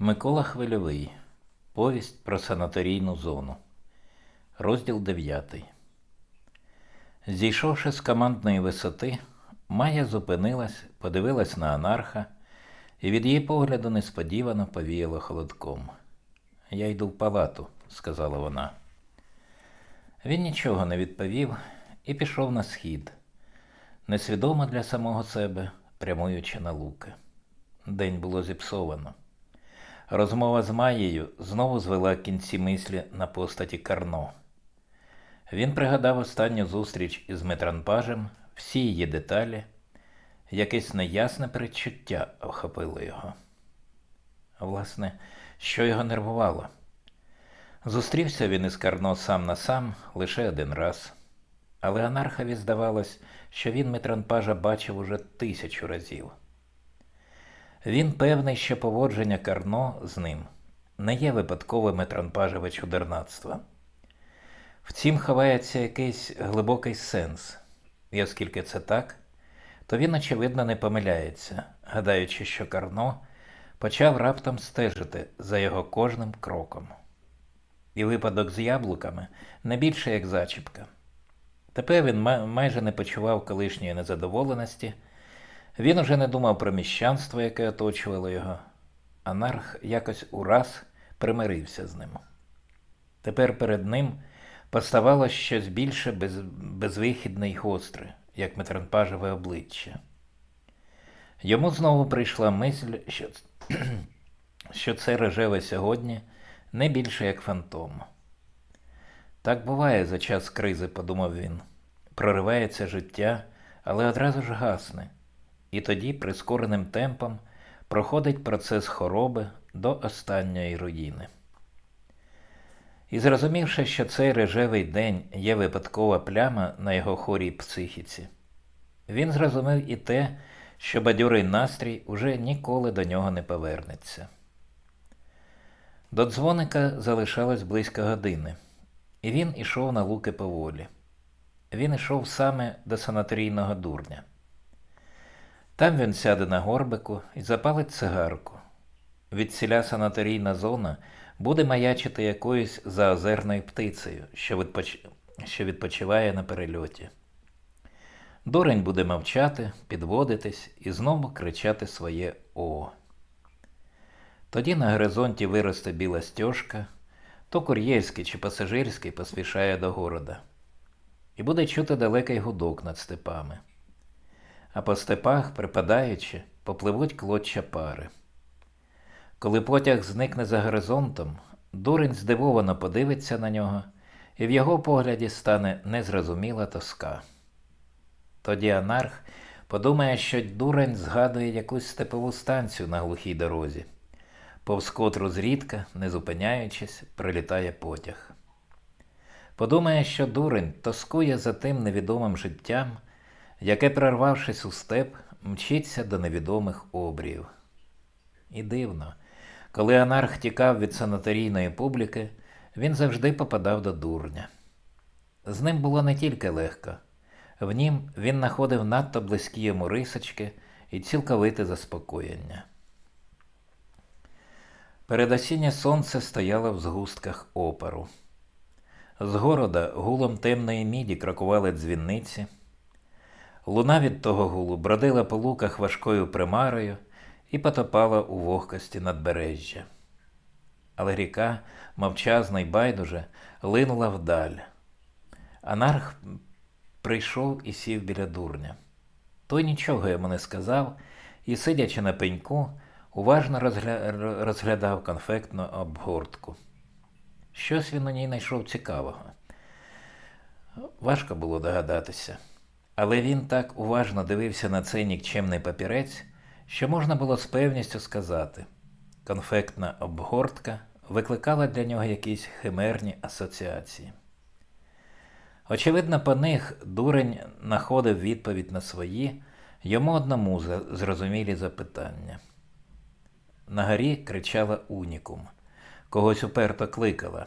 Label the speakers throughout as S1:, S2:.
S1: Микола Хвильовий. Повість про санаторійну зону. Розділ 9. Зійшовши з командної висоти, Майя зупинилась, подивилась на анарха, і від її погляду несподівано повіяло холодком. Я йду в палату, сказала вона. Він нічого не відповів і пішов на схід, несвідомо для самого себе, прямуючи на луки. День було зіпсовано. Розмова з Маєю знову звела кінці мислі на постаті Карно. Він пригадав останню зустріч із Метранпажем, всі її деталі, якесь неясне передчуття охопило його. Власне, що його нервувало? Зустрівся він із Карно сам на сам лише один раз, але анархові здавалось, що він Метранпажа бачив уже тисячу разів. Він певний, що поводження Карно з ним не є випадковим метранпажеве чудернацтво. Втім, ховається якийсь глибокий сенс, і оскільки це так, то він, очевидно, не помиляється, гадаючи, що Карно почав раптом стежити за його кожним кроком. І випадок з яблуками не більше як зачіпка. Тепер він май- майже не почував колишньої незадоволеності. Він уже не думав про міщанство, яке оточувало його. Анарх якось ураз примирився з ним. Тепер перед ним поставало щось більше без, безвихідне й гостре, як метранпажеве обличчя. Йому знову прийшла мисль, що, що це рожеве сьогодні не більше як фантом. Так буває за час кризи, подумав він. Проривається життя, але одразу ж гасне і тоді прискореним темпом проходить процес хвороби до останньої руїни. І зрозумівши, що цей режевий день є випадкова пляма на його хорій психіці, він зрозумів і те, що бадьорий настрій уже ніколи до нього не повернеться. До дзвоника залишалось близько години, і він ішов на луки поволі. Він ішов саме до санаторійного дурня. Там він сяде на горбику і запалить цигарку. Від ціля санаторійна зона буде маячити якоюсь заозерною птицею, що, відпоч... що відпочиває на перельоті. Дурень буде мовчати, підводитись і знову кричати своє О. Тоді на горизонті виросте біла стежка, то кур'єрський чи пасажирський поспішає до города. І буде чути далекий гудок над степами а по степах, припадаючи, попливуть клоччя пари. Коли потяг зникне за горизонтом, дурень здивовано подивиться на нього, і в його погляді стане незрозуміла тоска. Тоді анарх подумає, що дурень згадує якусь степову станцію на глухій дорозі, повз котру зрідка, не зупиняючись, прилітає потяг. Подумає, що дурень тоскує за тим невідомим життям, яке, прорвавшись у степ, мчиться до невідомих обріїв. І дивно, коли анарх тікав від санаторійної публіки, він завжди попадав до дурня. З ним було не тільки легко, в нім він знаходив надто близькі йому рисочки і цілковите заспокоєння. Передосіннє сонце стояло в згустках опору. З города гулом темної міді крокували дзвінниці. Луна від того гулу бродила по луках важкою примарою і потопала у вогкості надбережжя. Але ріка, мовчазна й байдуже, линула вдаль. Анарх прийшов і сів біля дурня. Той нічого йому не сказав і, сидячи на пеньку, уважно розгля... розглядав конфектну обгортку. Щось він у ній знайшов цікавого. Важко було догадатися. Але він так уважно дивився на цей нікчемний папірець, що можна було з певністю сказати, конфектна обгортка викликала для нього якісь химерні асоціації. Очевидно, по них дурень знаходив відповідь на свої, йому одному зрозумілі запитання. На горі кричала унікум, когось уперто кликала,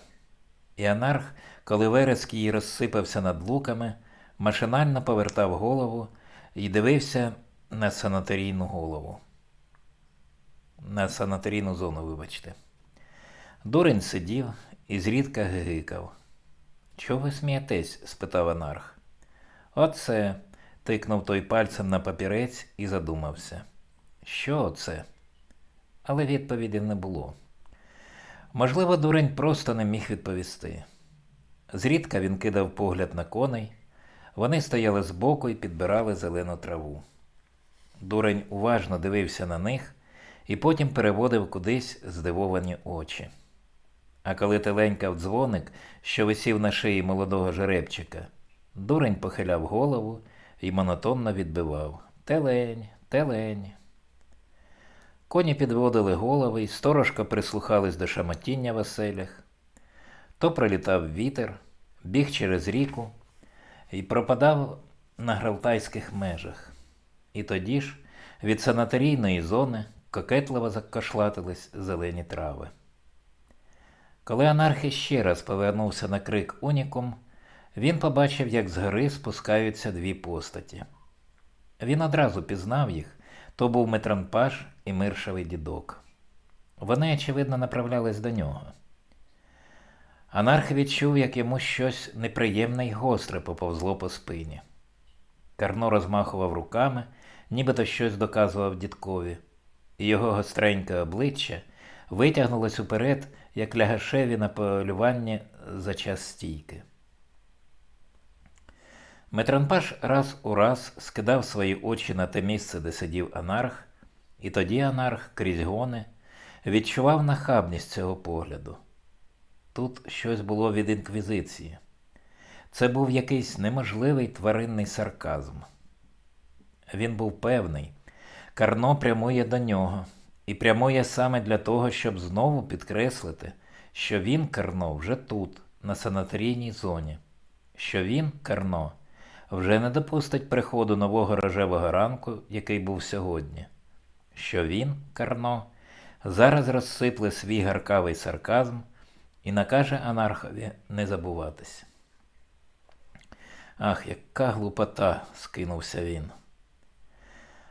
S1: і анарх, коли вереск її розсипався над луками, машинально повертав голову і дивився на санаторійну голову. на санаторійну зону, вибачте. Дурень сидів і зрідка гигикав. Чого ви смієтесь? спитав анарх. Оце. тикнув той пальцем на папірець і задумався. Що це? Але відповіді не було. Можливо, дурень просто не міг відповісти. Зрідка він кидав погляд на коней, вони стояли збоку і підбирали зелену траву. Дурень уважно дивився на них і потім переводив кудись здивовані очі. А коли теленькав дзвоник, що висів на шиї молодого жеребчика, дурень похиляв голову і монотонно відбивав Телень, телень. Коні підводили голови і сторожко прислухались до шамотіння в оселях. То пролітав вітер, біг через ріку і пропадав на гралтайських межах. І тоді ж від санаторійної зони кокетливо закошлатились зелені трави. Коли анархи ще раз повернувся на крик унікум, він побачив, як з гори спускаються дві постаті. Він одразу пізнав їх то був Метранпаш і миршавий дідок. Вони, очевидно, направлялись до нього. Анарх відчув, як йому щось неприємне й гостре поповзло по спині. Карно розмахував руками, нібито щось доказував дідкові, і його гостреньке обличчя витягнулось уперед, як лягашеві на полюванні за час стійки. Метранпаш раз у раз скидав свої очі на те місце, де сидів анарх, і тоді анарх крізь гони відчував нахабність цього погляду. Тут щось було від інквізиції. Це був якийсь неможливий тваринний сарказм. Він був певний, Карно прямує до нього, і прямує саме для того, щоб знову підкреслити, що він, Карно, вже тут, на санаторійній зоні, що він, Карно, вже не допустить приходу нового рожевого ранку, який був сьогодні, що він, Карно, зараз розсипле свій гаркавий сарказм і накаже анархові не забуватись. Ах, яка глупота, скинувся він.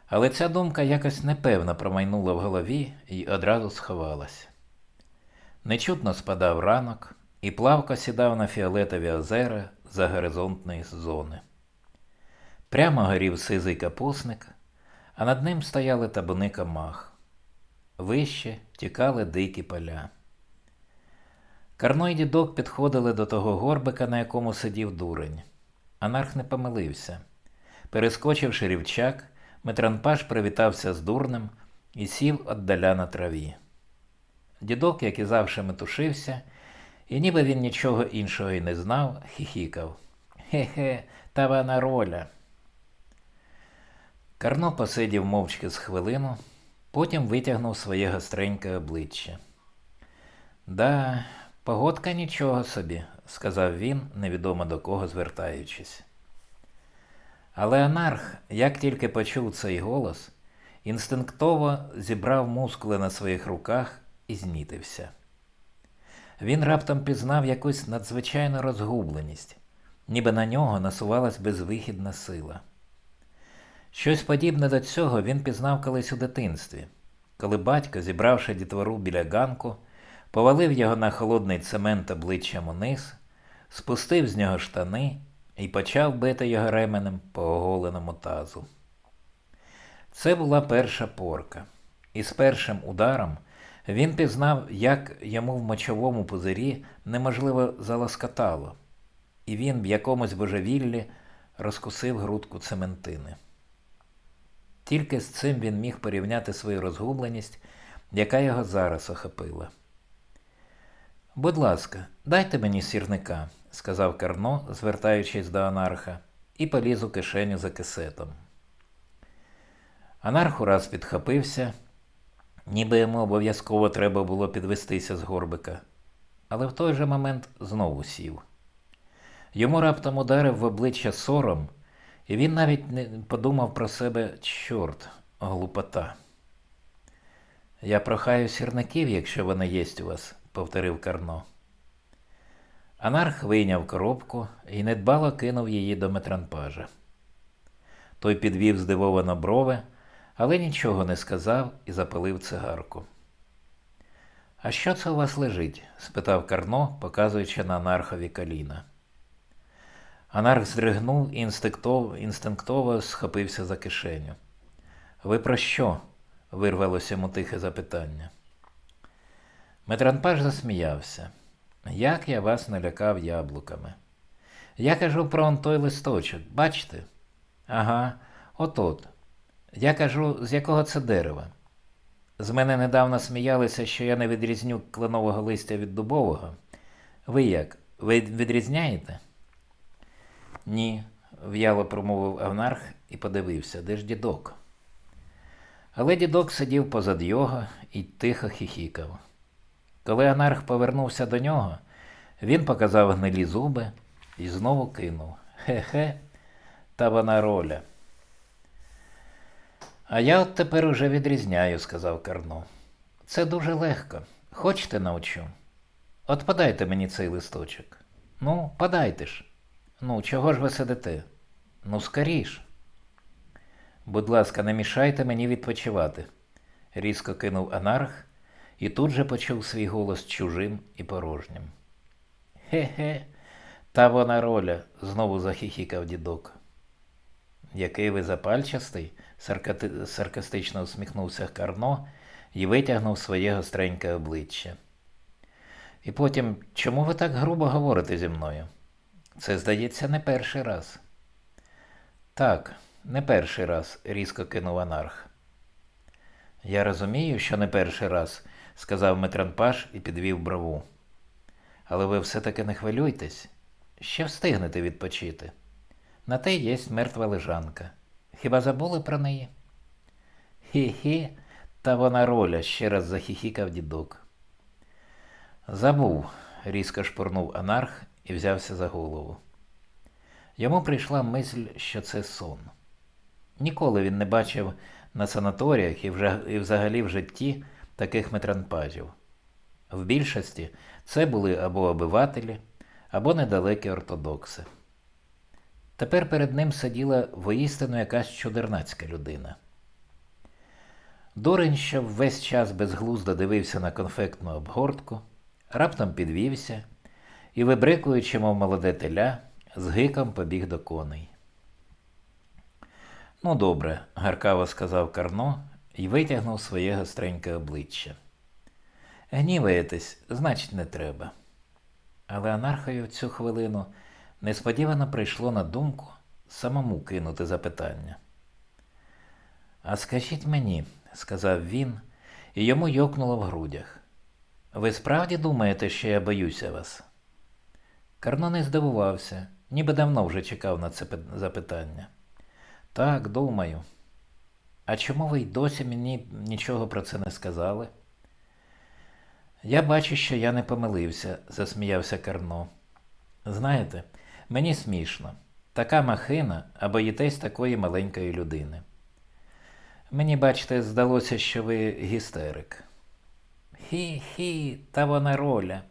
S1: Але ця думка якось непевно промайнула в голові і одразу сховалась. Нечутно спадав ранок і плавко сідав на фіолетові озера за горизонтної зони. Прямо горів сизий капусник, а над ним стояли табуни камах. Вище тікали дикі поля. Карно й дідок підходили до того горбика, на якому сидів дурень. Анарх не помилився. Перескочивши рівчак, Метранпаш привітався з дурнем і сів отдаля на траві. Дідок, як і завжди, метушився, і ніби він нічого іншого й не знав, хіхікав. Хе-хе, та вона роля. Карно посидів мовчки з хвилину, потім витягнув своє гостреньке обличчя. Да, погодка нічого собі, сказав він, невідомо до кого звертаючись. Але анарх, як тільки почув цей голос, інстинктово зібрав мускули на своїх руках і знітився. Він раптом пізнав якусь надзвичайну розгубленість, ніби на нього насувалась безвихідна сила. Щось подібне до цього він пізнав колись у дитинстві, коли батько, зібравши дітвору біля ганку, повалив його на холодний цемент обличчям униз, спустив з нього штани і почав бити його ременем по оголеному тазу. Це була перша порка, і з першим ударом він пізнав, як йому в мочовому пузирі неможливо залоскотало, і він в якомусь божевіллі розкусив грудку цементини. Тільки з цим він міг порівняти свою розгубленість, яка його зараз охопила. Будь ласка, дайте мені сірника, сказав Карно, звертаючись до анарха, і поліз у кишеню за кисетом. Анарх ураз підхопився, ніби йому обов'язково треба було підвестися з горбика, але в той же момент знову сів. Йому раптом ударив в обличчя сором. І він навіть не подумав про себе чорт, глупота. Я прохаю сірників, якщо вони єсть у вас, повторив Карно. Анарх вийняв коробку і недбало кинув її до метранпажа. Той підвів здивовано брови, але нічого не сказав і запалив цигарку. А що це у вас лежить? спитав Карно, показуючи на анархові коліна. Анарх здригнув і інстинктово, схопився за кишеню. Ви про що? вирвалося йому тихе запитання. Метранпаш засміявся. Як я вас налякав яблуками. Я кажу про он той листочок, бачите? Ага, от-от. Я кажу, з якого це дерева. З мене недавно сміялися, що я не відрізню кленового листя від дубового. Ви як? Ви відрізняєте? Ні, в'яло промовив Авнарх і подивився, де ж дідок. Але дідок сидів позад його і тихо хіхікав. Коли Анарх повернувся до нього, він показав гнилі зуби і знову кинув Хе-хе, та вона роля. А я от тепер уже відрізняю, сказав Карно. Це дуже легко. Хочете навчу? От подайте мені цей листочок. Ну, подайте ж. Ну, чого ж ви сидите? Ну, скоріш. Будь ласка, не мішайте мені відпочивати, різко кинув анарх і тут же почув свій голос чужим і порожнім. Хе-хе, та вона роля, знову захихікав дідок. Який ви запальчастий, саркати... саркастично усміхнувся Карно і витягнув своє гостреньке обличчя. І потім, чому ви так грубо говорите зі мною? Це, здається, не перший раз. Так, не перший раз, різко кинув анарх. Я розумію, що не перший раз, сказав Метранпаш і підвів брову. Але ви все-таки не хвилюйтесь, ще встигнете відпочити. На те є мертва лежанка. Хіба забули про неї? Хі-хі, та вона роля, ще раз захіхікав дідок. Забув, різко шпурнув анарх і взявся за голову. Йому прийшла мисль, що це сон. Ніколи він не бачив на санаторіях і, взагалі в житті таких метранпажів. В більшості це були або обивателі, або недалекі ортодокси. Тепер перед ним сиділа воістину якась чудернацька людина. Дурень, що весь час безглуздо дивився на конфектну обгортку, раптом підвівся і, вибрикуючи, мов молоде теля, з гиком побіг до коней. Ну, добре, гаркаво сказав Карно і витягнув своє гостреньке обличчя. Гніваєтесь, значить, не треба. Але анархові в цю хвилину несподівано прийшло на думку самому кинути запитання. А скажіть мені, сказав він, і йому йокнуло в грудях. Ви справді думаєте, що я боюся вас? Карно не здивувався, ніби давно вже чекав на це запитання. Так, думаю. А чому ви й досі мені нічого про це не сказали? Я бачу, що я не помилився, засміявся Карно. Знаєте, мені смішно. Така махина, а боїтесь такої маленької людини. Мені, бачите, здалося, що ви гістерик. Хі-хі, та вона роля,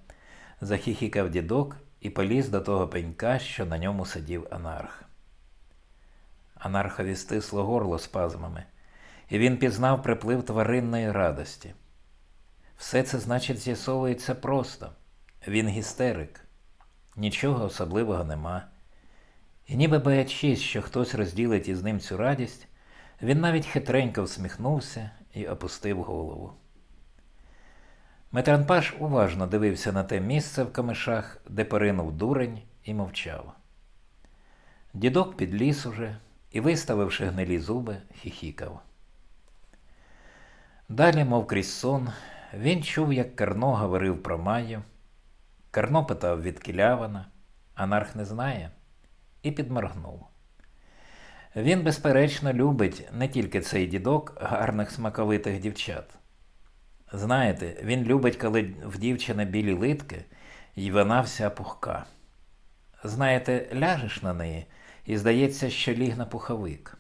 S1: захіхікав дідок і поліз до того пенька, що на ньому сидів анарх. Анархові стисло горло спазмами, і він пізнав приплив тваринної радості. Все це, значить, з'ясовується просто. Він гістерик, нічого особливого нема. І ніби боячись, що хтось розділить із ним цю радість, він навіть хитренько всміхнувся і опустив голову. Метранпаш уважно дивився на те місце в камишах, де поринув дурень, і мовчав. Дідок підліз уже і, виставивши гнилі зуби, хіхікав. Далі, мов крізь сон, він чув, як Карно говорив про Маю. Карно питав від Кілявана, анарх не знає, і підморгнув. Він, безперечно, любить не тільки цей дідок гарних смаковитих дівчат. Знаєте, він любить, коли в дівчини білі литки, і вона вся пухка. Знаєте, ляжеш на неї, і здається, що ліг на пуховик.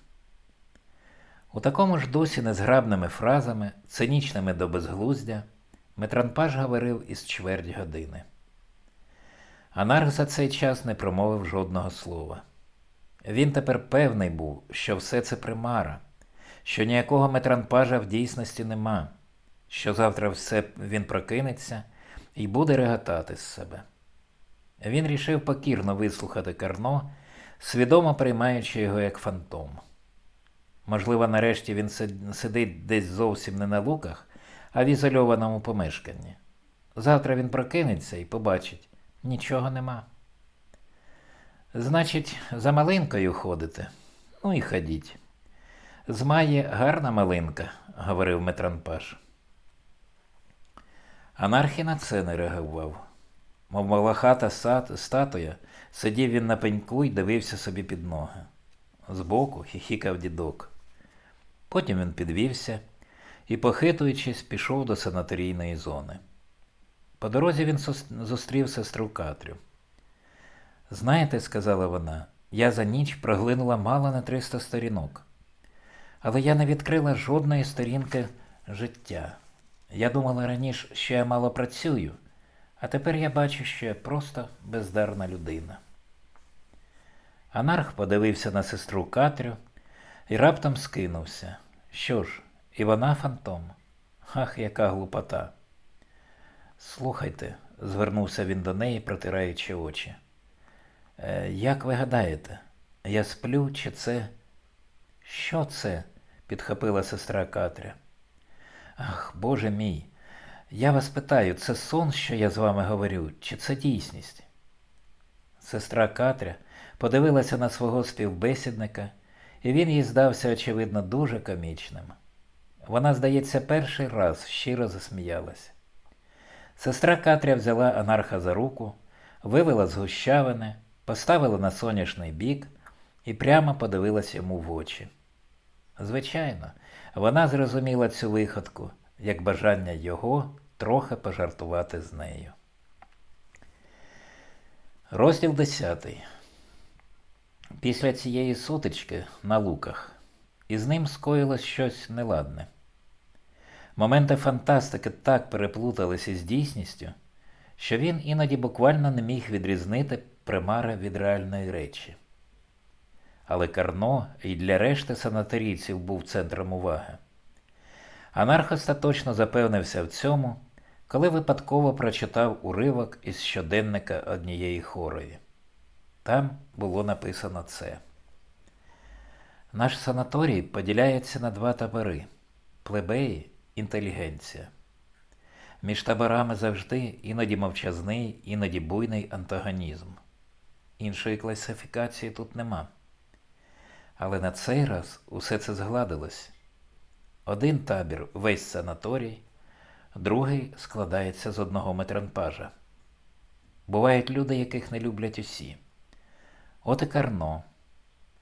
S1: У такому ж дусі незграбними фразами, цинічними до безглуздя, Метранпаж говорив із чверть години. Анарх за цей час не промовив жодного слова. Він тепер певний був, що все це примара, що ніякого метранпажа в дійсності нема, що завтра все він прокинеться і буде реготати з себе. Він рішив покірно вислухати Карно, свідомо приймаючи його як фантом. Можливо, нарешті він сидить десь зовсім не на луках, а в ізольованому помешканні. Завтра він прокинеться і побачить нічого нема. Значить, за малинкою ходите. Ну і ходіть. З Маї гарна малинка, говорив Метранпаш. Анархі на це не реагував. Мов малахата статуя, сидів він на пеньку і дивився собі під ноги. Збоку хіхікав дідок. Потім він підвівся і, похитуючись, пішов до санаторійної зони. По дорозі він зустрів сестру Катрю. Знаєте, сказала вона, я за ніч проглинула мало не 300 сторінок. Але я не відкрила жодної сторінки життя. Я думала раніше, що я мало працюю, а тепер я бачу, що я просто бездарна людина. Анарх подивився на сестру Катрю і раптом скинувся. Що ж, і вона фантом? Ах, яка глупота. Слухайте, звернувся він до неї, протираючи очі. «Е, Як ви гадаєте, я сплю, чи це? Що це? підхопила сестра Катря. Ах, Боже мій, я вас питаю, це сон, що я з вами говорю, чи це дійсність? Сестра Катря подивилася на свого співбесідника, і він їй здався, очевидно, дуже комічним. Вона, здається, перший раз щиро засміялась. Сестра Катря взяла анарха за руку, вивела з гущавини, поставила на соняшний бік і прямо подивилась йому в очі. Звичайно, вона зрозуміла цю виходку як бажання його трохи пожартувати з нею. Розділ 10. Після цієї сутички на луках із ним скоїлось щось неладне. Моменти фантастики так переплутались із дійсністю, що він іноді буквально не міг відрізнити примари від реальної речі. Але Карно і для решти санаторійців був центром уваги. Анарх остаточно запевнився в цьому, коли випадково прочитав уривок із щоденника однієї хорої. Там було написано це. Наш санаторій поділяється на два табори плебеї, інтелігенція. Між таборами завжди іноді мовчазний, іноді буйний антагонізм. Іншої класифікації тут нема. Але на цей раз усе це згладилось. Один табір весь санаторій, другий складається з одного метранпажа. Бувають люди, яких не люблять усі. От і Карно,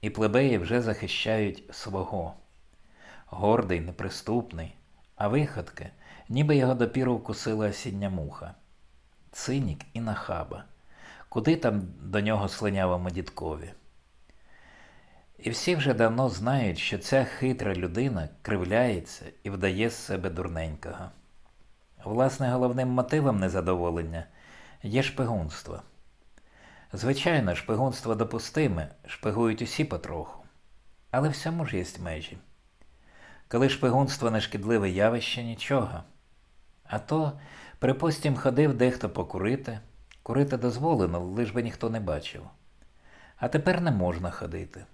S1: і плебеї вже захищають свого. Гордий, неприступний, а виходки, ніби його допіру вкусила осіння муха. Цинік і нахаба. Куди там до нього слинявому дідкові? І всі вже давно знають, що ця хитра людина кривляється і вдає з себе дурненького. Власне, головним мотивом незадоволення є шпигунство. Звичайно, шпигунство допустиме, шпигують усі потроху. Але всьому ж є межі. Коли шпигунство не шкідливе явище, нічого. А то, припустім, ходив дехто покурити. Курити дозволено, лиш би ніхто не бачив. А тепер не можна ходити.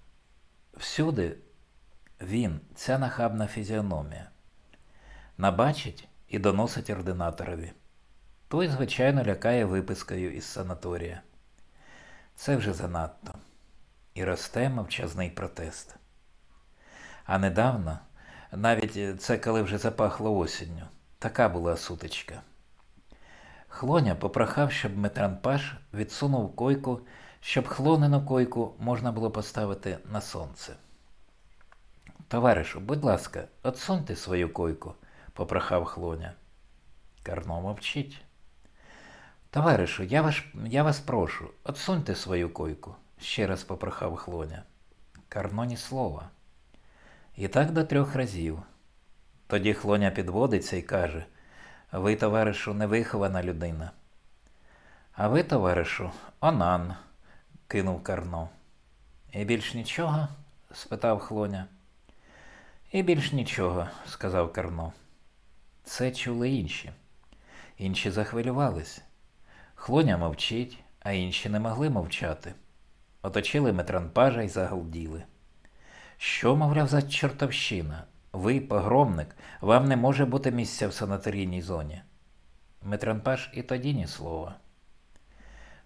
S1: Всюди він, ця нахабна фізіономія, набачить і доносить ординаторові. Той, звичайно, лякає випискою із санаторія. Це вже занадто. І росте мовчазний протест. А недавно, навіть це коли вже запахло осінню, така була сутичка. Хлоня попрохав, щоб Метранпаш відсунув койку, щоб хлонену койку можна було поставити на сонце. Товаришу, будь ласка, отсуньте свою койку, попрохав Хлоня. Карно мовчить. Товаришу, я вас, я вас прошу, отсуньте свою койку, ще раз попрохав Хлоня. Карно ні слова. І так до трьох разів. Тоді Хлоня підводиться і каже Ви, товаришу, невихована людина. А ви, товаришу, онан, кинув Карно. І більш нічого? спитав Хлоня. І більш нічого, сказав Карно. Це чули інші. Інші захвилювались. Хлоня мовчить, а інші не могли мовчати. Оточили метранпажа й загалділи. Що, мовляв, за чортовщина? Ви, погромник, вам не може бути місця в санаторійній зоні. Метранпаж і тоді ні слова.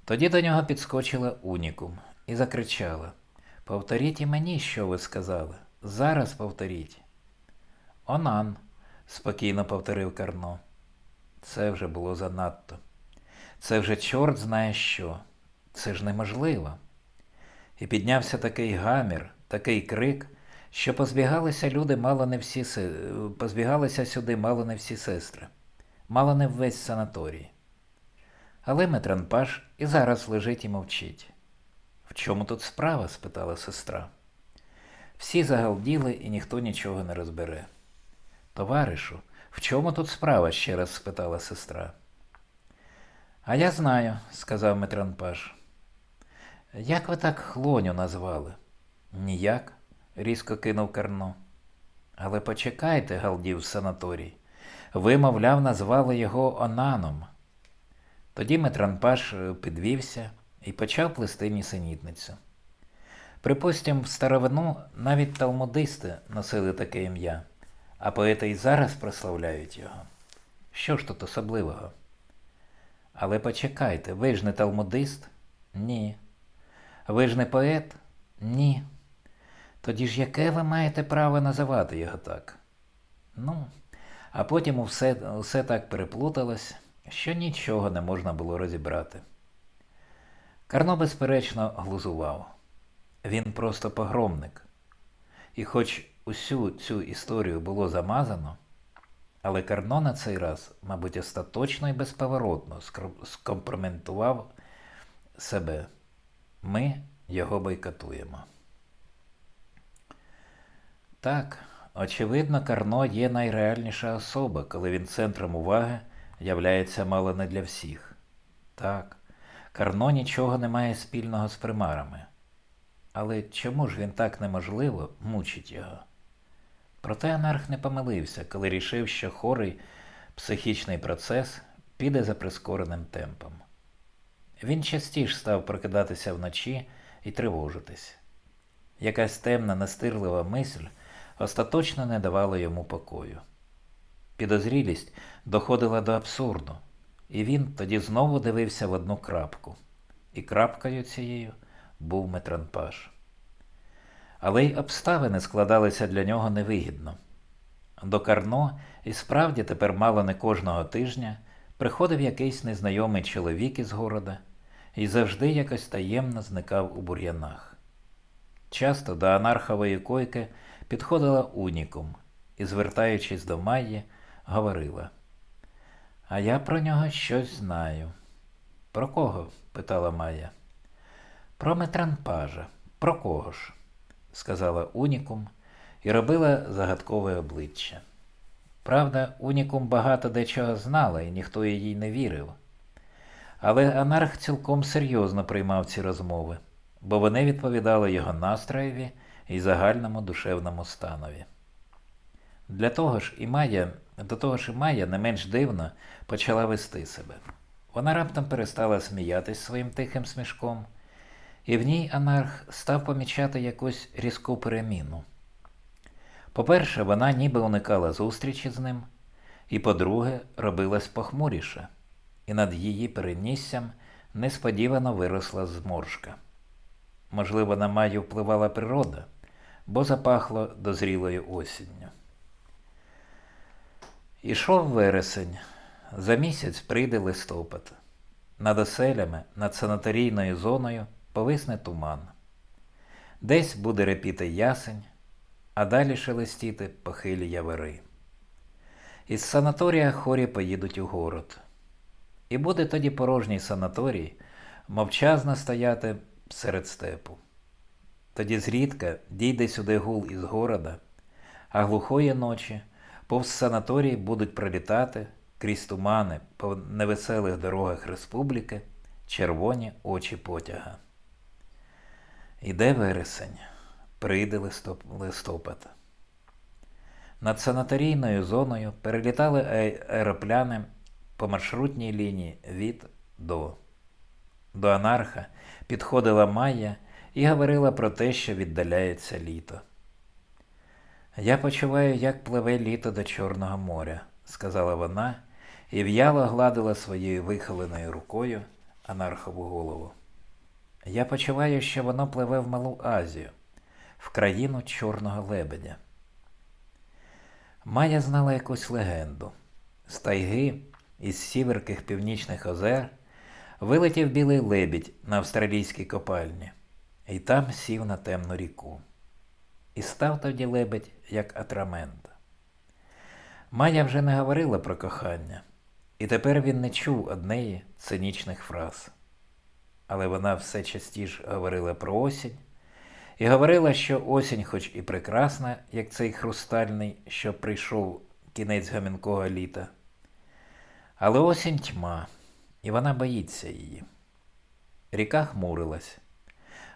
S1: Тоді до нього підскочила унікум і закричала Повторіть і мені, що ви сказали. Зараз повторіть. Онан, спокійно повторив Карно. Це вже було занадто. Це вже чорт знає що. Це ж неможливо. І піднявся такий гамір, такий крик, що позбігалися люди мало не всі позбігалися сюди мало не всі сестри, мало не весь санаторій. Але Метранпаш і зараз лежить і мовчить. В чому тут справа? спитала сестра. Всі загалділи і ніхто нічого не розбере. Товаришу, в чому тут справа? ще раз спитала сестра. А я знаю, сказав Метранпаш. Як ви так хлоню назвали? Ніяк, різко кинув Карно. Але почекайте, галдів санаторій. Ви, мовляв, назвали його Онаном. Тоді Метранпаш е, підвівся і почав плести нісенітницю. Припустім, в старовину навіть талмудисти носили таке ім'я, а поети й зараз прославляють його. Що ж тут особливого? Але почекайте, ви ж не талмудист? Ні. Ви ж не поет? Ні. Тоді ж яке ви маєте право називати його так? Ну, а потім усе, усе так переплуталось, що нічого не можна було розібрати. Карно, безперечно, глузував. Він просто погромник. І хоч усю цю історію було замазано, але Карно на цей раз, мабуть, остаточно і безповоротно скомпроментував себе. Ми його бойкотуємо. Так, очевидно, Карно є найреальніша особа, коли він центром уваги являється мало не для всіх. Так, Карно нічого не має спільного з примарами. Але чому ж він так неможливо мучить його? Проте анарх не помилився, коли рішив, що хорий психічний процес піде за прискореним темпом. Він частіше став прокидатися вночі і тривожитись. Якась темна, настирлива мисль остаточно не давала йому покою. Підозрілість доходила до абсурду, і він тоді знову дивився в одну крапку. І крапкою цією був Метранпаш. Але й обставини складалися для нього невигідно. До Карно і справді тепер мало не кожного тижня приходив якийсь незнайомий чоловік із города і завжди якось таємно зникав у бур'янах. Часто до анархової койки підходила унікум і, звертаючись до Майї, говорила А я про нього щось знаю. Про кого? питала Майя. Про метранпажа. Про кого ж? Сказала унікум і робила загадкове обличчя. Правда, унікум багато дечого знала, і ніхто їй не вірив. Але анарх цілком серйозно приймав ці розмови, бо вони відповідали його настроєві і загальному душевному станові. Для того ж і Майя, до того ж і Майя не менш дивно почала вести себе. Вона раптом перестала сміятись своїм тихим смішком, і в ній анарх став помічати якусь різку переміну. По-перше, вона ніби уникала зустрічі з ним, і по-друге, робилась похмуріше, і над її переніссям несподівано виросла зморшка. Можливо, на Маю впливала природа, бо запахло дозрілою осінню. Ішов вересень, за місяць прийде листопад. Над оселями, над санаторійною зоною повисне туман. Десь буде репіти ясень, а далі шелестіти похилі явери. Із санаторія хорі поїдуть у город. І буде тоді порожній санаторій мовчазно стояти серед степу. Тоді зрідка дійде сюди гул із города, а глухої ночі повз санаторій будуть пролітати крізь тумани по невеселих дорогах республіки червоні очі потяга. Іде вересень, прийде листоп- листопад. Над санаторійною зоною перелітали аеропляни по маршрутній лінії від до. До анарха підходила Майя і говорила про те, що віддаляється літо. Я почуваю, як пливе літо до Чорного моря, сказала вона і в'яло гладила своєю вихиленою рукою анархову голову. Я почуваю, що воно пливе в Малу Азію, в країну Чорного лебедя. Майя знала якусь легенду. З тайги із сіверких північних озер вилетів білий лебідь на австралійській копальні і там сів на темну ріку. І став тоді лебедь як атрамент. Майя вже не говорила про кохання, і тепер він не чув однеї цинічних фраз. Але вона все частіше говорила про осінь, і говорила, що осінь, хоч і прекрасна, як цей хрустальний, що прийшов кінець гамінкого літа, але осінь тьма, і вона боїться її. Ріка хмурилась.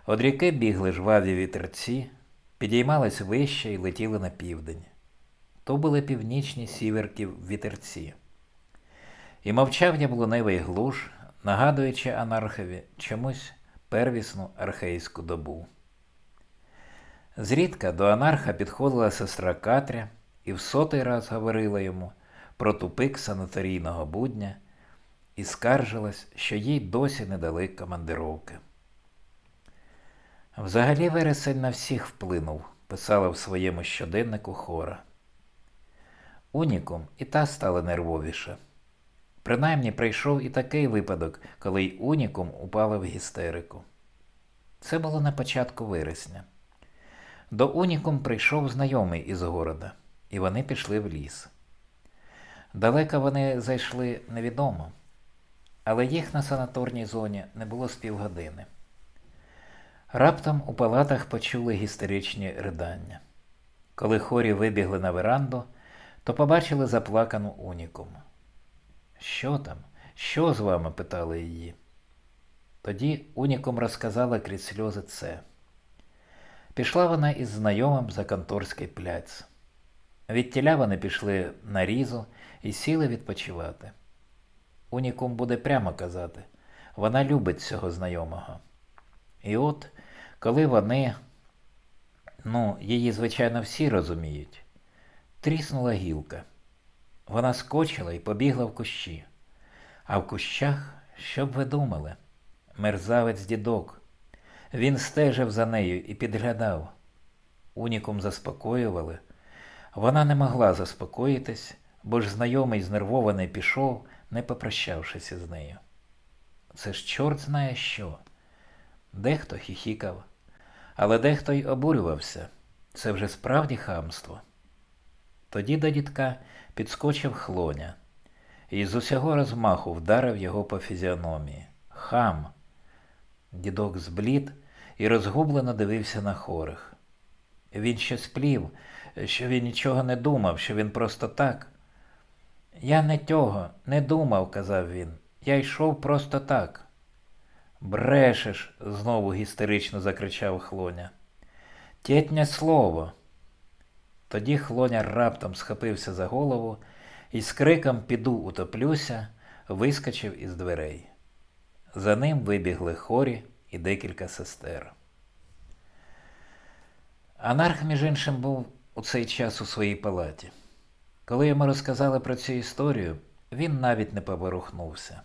S1: Од ріки бігли жваві вітерці, підіймались вище і летіли на південь. То були північні сіверків вітерці. І мовчав яблуневий глуш, нагадуючи анархові чомусь первісну архейську добу. Зрідка до анарха підходила сестра Катря і в сотий раз говорила йому про тупик санаторійного будня і скаржилась, що їй досі не дали командировки. Взагалі вересень на всіх вплинув, писала в своєму щоденнику хора. Унікум і та стала нервовіша. Принаймні прийшов і такий випадок, коли й унікум упала в гістерику. Це було на початку вересня. До унікум прийшов знайомий із города, і вони пішли в ліс. Далеко вони зайшли невідомо, але їх на санаторній зоні не було з півгодини. Раптом у палатах почули гістеричні ридання. Коли хорі вибігли на веранду, то побачили заплакану унікум. Що там? Що з вами? питали її. Тоді унікум розказала крізь сльози це. Пішла вона із знайомим за конторський пляць. Відтіля вони пішли на різу і сіли відпочивати. Унікум буде прямо казати, вона любить цього знайомого. І от, коли вони, ну, її, звичайно, всі розуміють, тріснула гілка. Вона скочила і побігла в кущі. А в кущах, що б ви думали, мерзавець дідок. Він стежив за нею і підглядав. Унікум заспокоювали. Вона не могла заспокоїтись, бо ж знайомий знервований пішов, не попрощавшись із нею. Це ж чорт знає що. Дехто хіхікав, але дехто й обурювався. Це вже справді хамство. Тоді до дідка підскочив хлоня і з усього розмаху вдарив його по фізіономії. Хам. Дідок зблід і розгублено дивився на хорих. Він ще сплів, що він нічого не думав, що він просто так. Я не тього, не думав, казав він. Я йшов просто так. Брешеш, знову гістерично закричав хлоня. Тєтнє слово. Тоді хлоня раптом схопився за голову і з криком Піду утоплюся, вискочив із дверей. За ним вибігли хорі і декілька сестер. Анарх, між іншим, був у цей час у своїй палаті. Коли йому розказали про цю історію, він навіть не поворухнувся.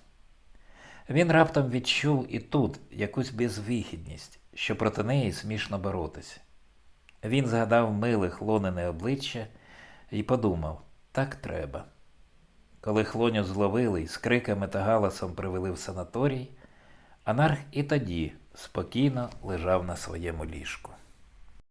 S1: Він раптом відчув і тут якусь безвихідність, що проти неї смішно боротися. Він згадав миле хлонене обличчя і подумав так треба. Коли хлоню зловили і з криками та галасом привели в санаторій, анарх і тоді спокійно лежав на своєму ліжку.